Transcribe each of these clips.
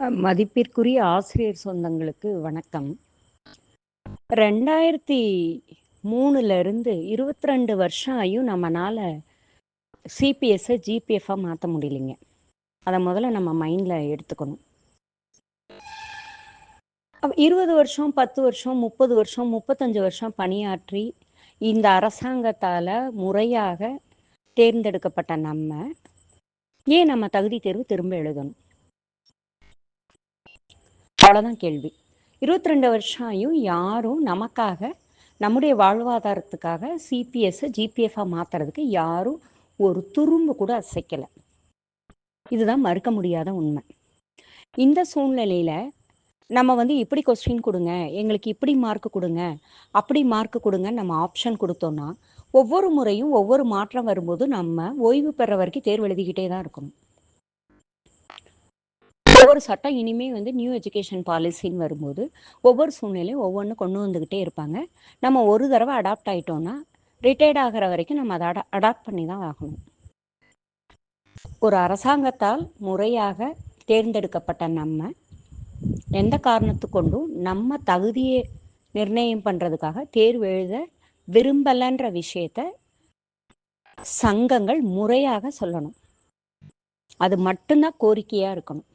மதிப்பிற்குரிய ஆசிரியர் சொந்தங்களுக்கு வணக்கம். ரெண்டாயிரத்தி மூணுல இருந்து இருபத்தி ரெண்டு வருஷம் ஆயும் நம்மளால சிபிஎஸ்ஸை ஜிபிஎஃபாக மாற்ற முடியலைங்க. அதை முதல்ல நம்ம மைண்டில் எடுத்துக்கணும். இருபது வருஷம் பத்து வருஷம் முப்பது வருஷம் முப்பத்தஞ்சு வருஷம் பணியாற்றி இந்த அரசாங்கத்தால் முறையாக தேர்ந்தெடுக்கப்பட்ட நம்ம ஏன் நம்ம தகுதி தேர்வு திரும்ப எழுதணும்? அவ்வளோதான் கேள்வி. இருபத்தி ரெண்டு வருஷம் ஆயும் யாரும் நமக்காக நம்முடைய வாழ்வாதாரத்துக்காக சிபிஎஸ்ஸை ஜிபிஎஃபாக மாற்றுறதுக்கு யாரும் ஒரு துரும்பு கூட அசைக்கலை. இதுதான் மறுக்க முடியாத உண்மை. இந்த சூழ்நிலையில் நம்ம வந்து இப்படி கொஸ்டின் கொடுங்க எங்களுக்கு இப்படி மார்க் கொடுங்க அப்படி மார்க் கொடுங்க நம்ம ஆப்ஷன் கொடுத்தோம்னா ஒவ்வொரு முறையும் ஒவ்வொரு மாற்றம் வரும்போது நம்ம ஓய்வு பெற வரைக்கும் தேர்வு எழுதிக்கிட்டே தான் இருக்கணும். ஒவ்வொரு சட்டம் இனிமே வந்து நியூ எஜுகேஷன் பாலிசின்னு வரும்போது ஒவ்வொரு சூழ்நிலையும் ஒவ்வொன்று கொண்டு வந்துக்கிட்டே இருப்பாங்க. நம்ம ஒரு தடவை அடாப்ட் ஆகிட்டோம்னா ரிட்டையர்ட் ஆகிற வரைக்கும் நம்ம அதை அடாப்ட் பண்ணி தான் ஆகணும். ஒரு அரசாங்கத்தால் முறையாக தேர்ந்தெடுக்கப்பட்ட நம்ம எந்த காரணத்து கொண்டும் நம்ம தகுதியை நிர்ணயம் பண்ணுறதுக்காக தேர்வு எழுத விரும்பலைன்ற விஷயத்த சங்கங்கள் முறையாக சொல்லணும். அது மட்டும்தான் கோரிக்கையாக இருக்கணும்.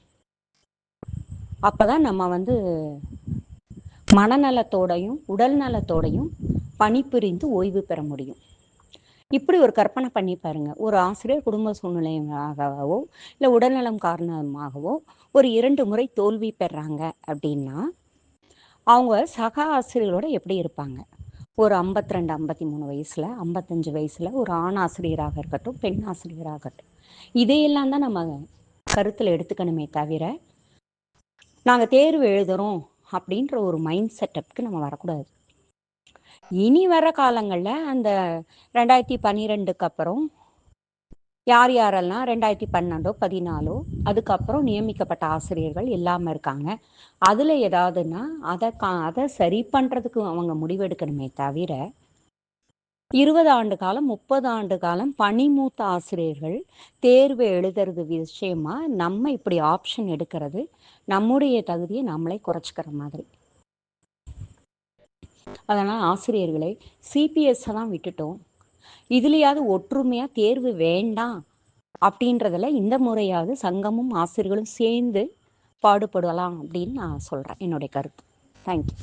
அப்போதான் நம்ம வந்து மனநலத்தோடையும் உடல் நலத்தோடையும் பணிபுரிந்து ஓய்வு பெற முடியும். இப்படி ஒரு கற்பனை பண்ணி பாருங்க. ஒரு ஆசிரியர் குடும்ப சூழ்நிலையாகவோ இல்லை உடல்நலம் காரணமாகவோ ஒரு இரண்டு முறை தோல்வி பெறாங்க அப்படின்னா அவங்க சக ஆசிரியர்களோட எப்படி இருப்பாங்க? ஒரு ஐம்பத்தி ரெண்டு ஐம்பத்தி மூணு வயசுல ஐம்பத்தஞ்சு வயசுல ஒரு ஆண் ஆசிரியராக இருக்கட்டும் பெண் ஆசிரியராகட்டும் இதையெல்லாம் தான் நம்ம கருத்தில் எடுத்துக்கணுமே தவிர நாங்கள் தேர்வு எழுதுறோம் அப்படின்ற ஒரு மைண்ட் செட்டப்க்கு நம்ம வரக்கூடாது. இனி வர காலங்களில் அந்த ரெண்டாயிரத்தி பன்னிரெண்டுக்கு அப்புறம் யார் யாரெல்லாம் ரெண்டாயிரத்தி பன்னெண்டோ பதினாலோ அதுக்கப்புறம் நியமிக்கப்பட்ட ஆசிரியர்கள் இல்லாமல் இருக்காங்க. அதில் ஏதாவதுன்னா அதை கா அதை சரி பண்ணுறதுக்கு அவங்க முடிவெடுக்கணுமே தவிர இருபது ஆண்டு காலம் முப்பது ஆண்டு காலம் பணிமூத்த ஆசிரியர்கள் தேர்வு எழுதுறது விஷயமா நம்ம இப்படி ஆப்ஷன் எடுக்கிறது? நம்முடைய தகுதியை நம்மளே குறைச்சிக்கிற மாதிரி. அதனால் ஆசிரியர்களை சிபிஎஸ்ஸை தான் விட்டுட்டோம். இதுலேயாவது ஒற்றுமையாக தேர்வு வேண்டாம் அப்படின்றதில் இந்த முறையாவது சங்கமும் ஆசிரியர்களும் சேர்ந்து பாடுபடலாம் அப்படின்னு நான் சொல்கிறேன் என்னுடைய கருத்து. தேங்க்யூ